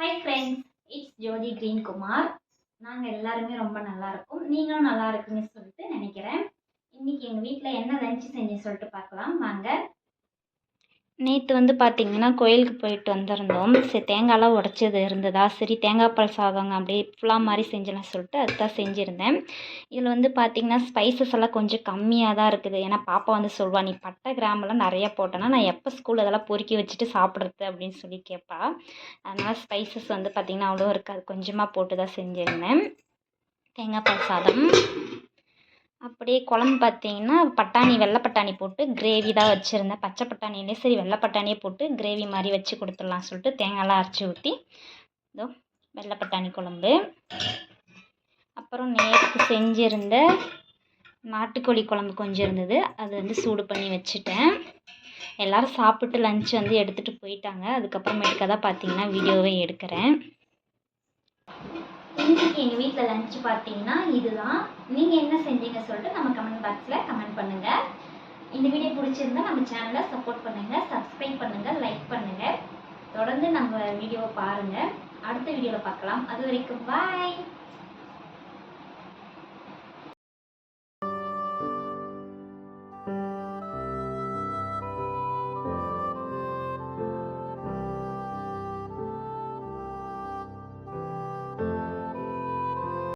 Hi friends it's ஜோதி கிரீன்குமார் நாங்கள் எல்லாருமே ரொம்ப நல்லா இருக்கோம். நீங்களும் நல்லா இருக்குன்னு சொல்லிட்டு நினைக்கிறேன். இன்னைக்கு எங்கள் வீட்டில் என்ன லஞ்ச் செஞ்சு சொல்லிட்டு பார்க்கலாம். வாங்க. நேற்று வந்து பார்த்திங்கன்னா கோயிலுக்கு போயிட்டு வந்திருந்தோம். சரி தேங்காயெலாம் உடச்சது இருந்ததா? சரி தேங்காய் பால் சாதங்க அப்படியே ஃபுல்லாக மாதிரி செஞ்சலாம் சொல்லிட்டு அதுதான் செஞ்சுருந்தேன். இதில் வந்து பார்த்திங்கன்னா ஸ்பைசஸ் எல்லாம் கொஞ்சம் கம்மியாக தான் இருக்குது. ஏன்னா பாப்பா வந்து சொல்வா நீ பட்டை கிராமெல்லாம் நிறையா போட்டேன்னா நான் எப்போ ஸ்கூல் இதெல்லாம் பொறுக்கி வச்சுட்டு சாப்பிட்றது? அப்படின்னு சொல்லி கேட்பா அதனால் ஸ்பைசஸ் வந்து பார்த்திங்கன்னா அவ்வளோ இருக்காது. கொஞ்சமாக போட்டு தான் செஞ்சுருந்தேன். தேங்காய் பால் சாதம். அப்படியே குழம்பு பார்த்தீங்கன்னா பட்டாணி வெள்ளை பட்டாணி போட்டு கிரேவி தான் வச்சுருந்தேன். பச்சை பட்டாணியிலே சரி வெள்ளை பட்டாணியே போட்டு கிரேவி மாதிரி வச்சு கொடுத்துடலாம் சொல்லிட்டு தேங்காய்லாம் அரைச்சி ஊற்றி இதோ வெள்ளை பட்டாணி குழம்பு. அப்புறம் நேற்று செஞ்சுருந்த நாட்டுக்கோழி குழம்பு கொஞ்சம் இருந்தது. அது வந்து சூடு பண்ணி வச்சுட்டேன். எல்லோரும் சாப்பிட்டு லஞ்ச் வந்து எடுத்துகிட்டு போயிட்டாங்க. அதுக்கப்புறமேட்டுக்காக தான் பார்த்தீங்கன்னா வீடியோவே எடுக்கிறேன். இன்றைக்கி எங்கள் வீட்டில் லஞ்ச் பார்த்தீங்கன்னா இதுதான். நீங்கள் என்ன செஞ்சீங்க சொல்லிட்டு நம்ம கமெண்ட் பாக்ஸில் கமெண்ட் பண்ணுங்கள் இந்த வீடியோ பிடிச்சிருந்தா நம்ம சேனலை சப்போர்ட் பண்ணுங்கள் சப்ஸ்கிரைப் பண்ணுங்கள் லைக் பண்ணுங்கள் தொடர்ந்து நம்ம வீடியோவை பாருங்கள் அடுத்த வீடியோவில் பார்க்கலாம். அது வரைக்கும் பாய்